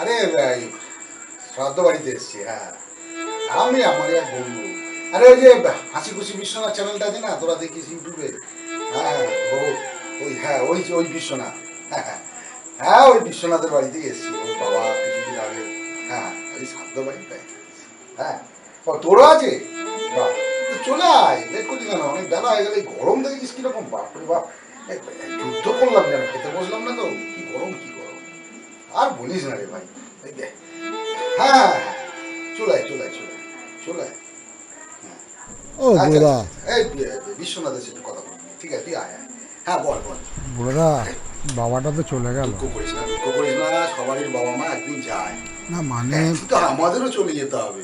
আরে এই, শ্রাদ্ধ বাড়িতে এসছি হ্যাঁ। আমি আমার এক বন্ধু। আরে ওই যে হাসি খুশি বিশ্বনাথ চ্যানেলটা আছে না তোরা দেখিস ইউটিউবে? হ্যাঁ ওই হ্যাঁ ওই ওই বিশ্বনাথ। হ্যাঁ ওই বিশ্বনাথের বাড়িতে এসছি ওর বাবা কিছুদিন আগে। হ্যাঁ ওই শ্রাদ্ধ বাড়িতে হ্যাঁ ও তোরও আছে? চলে আয় লেট করছি কেন অনেক বেলা হয়ে গেলে। গরম দেখেছিস কীরকম বাপরে বাপ। যুদ্ধ করলাম কেন? খেতে বসলাম না আর বলিস না রে ভাই। দেখ। হ্যাঁ চলে চলে চলে চলে ও আচ্ছা, বুড়া এই কথা বলি। ঠিক আছে তুই আয় আয়। হ্যাঁ বল বল। বুড়া বাবাটা তো চলে গেল। দুঃখ করিস না করিস না সবারই বাবা মা একদিন যায়। না মানে তো আমাদেরও চলে যেতে হবে।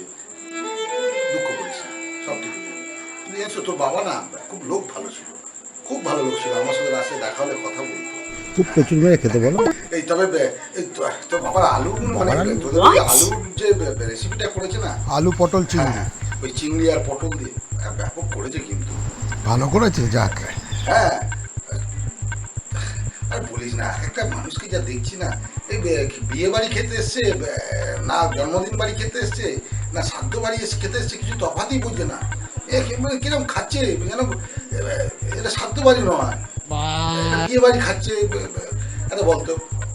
দুঃখ করিস না সব ঠিক তুই জানিস তোর বাবা না খুব লোক ভালো ছিল। খুব ভালো লোক ছিল। আমার সাথে রাস্তায় দেখা হলে কথা বলতো। খুব প্রচুর মেরে খেতে বলো। এই তবে তোর বাবার আলু মানে আলু? যে রেসিপিটা করেছে না? আলু পটল চিংড়ি। হ্যাঁ ওই চিংড়ি আর পটল দিয়ে। হ্যাঁ, ব্যাপক করেছে কিন্তু। ভালো করেছে যাক। হ্যাঁ আর বলিস না একটা মানুষকে যা দেখছি না এই বিয়ে বাড়ি খেতে এসছে না জন্মদিন বাড়ি খেতে এসছে না শ্রাদ্ধ বাড়ি এসে খেতে এসছে কিছু তফাতই বুঝছে না। এ মানে কীরকম খাচ্ছে? যেন এটা শ্রাদ্ধ বাড়ি নয়। বিয়ে বাড়ি খাচ্ছে? বলতো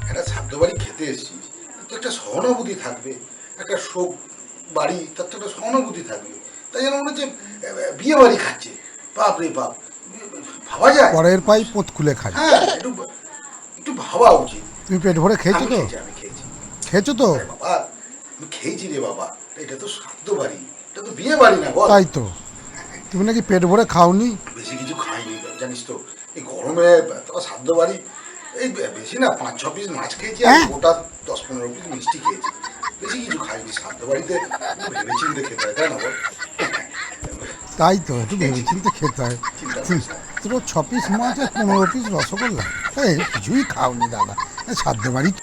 একটা শ্রাদ্ধ বাড়ি খেতে এসছিস তো একটা সহানুভূতি থাকবে একটা শোক বাড়ি তার তো একটা সহানুভূতি থাকবে। তাই যেন মনে হচ্ছে বিয়ে বাড়ি খাচ্ছে। বাপ রে বাপ ভাবা যায়? পরের পাই পোত খুলে খায়। হ্যাঁ একটু একটু ভাবা উচিত। তুমি পেট ভরে খেয়েছো তো? খেয়েছি, আমি খেয়েছি। খেয়েছো তো? বাবা আমি খেয়েছি রে বাবা। এটা তো শ্রাদ্ধ বাড়ি এটা তো বিয়ে বাড়ি না বল। তাই তো। তুমি নাকি পেট ভরে খাওনি? বেশি কিছু খাইনি জানিস তো। গরমে শ্রাদ্ধ বাড়ি। এই বেশি না পাঁচ ছ পিস মাছ খেয়েছি আর হ্যাঁ? গোটা দশ পনেরো পিস মিষ্টি খেয়েছি। বেশি কিছু খাইনি সাধ্য বাড়িতে ভেবেচিন্তে খেতে হয় তাই না বল? তাই তো একটু ভেবে চিন্তে খেতে হয়। তোর ছ পিস মাছ আর পনেরো পিস রসগোল্লা। কিছুই খাওনি দাদা। সাধ্য বাড়ি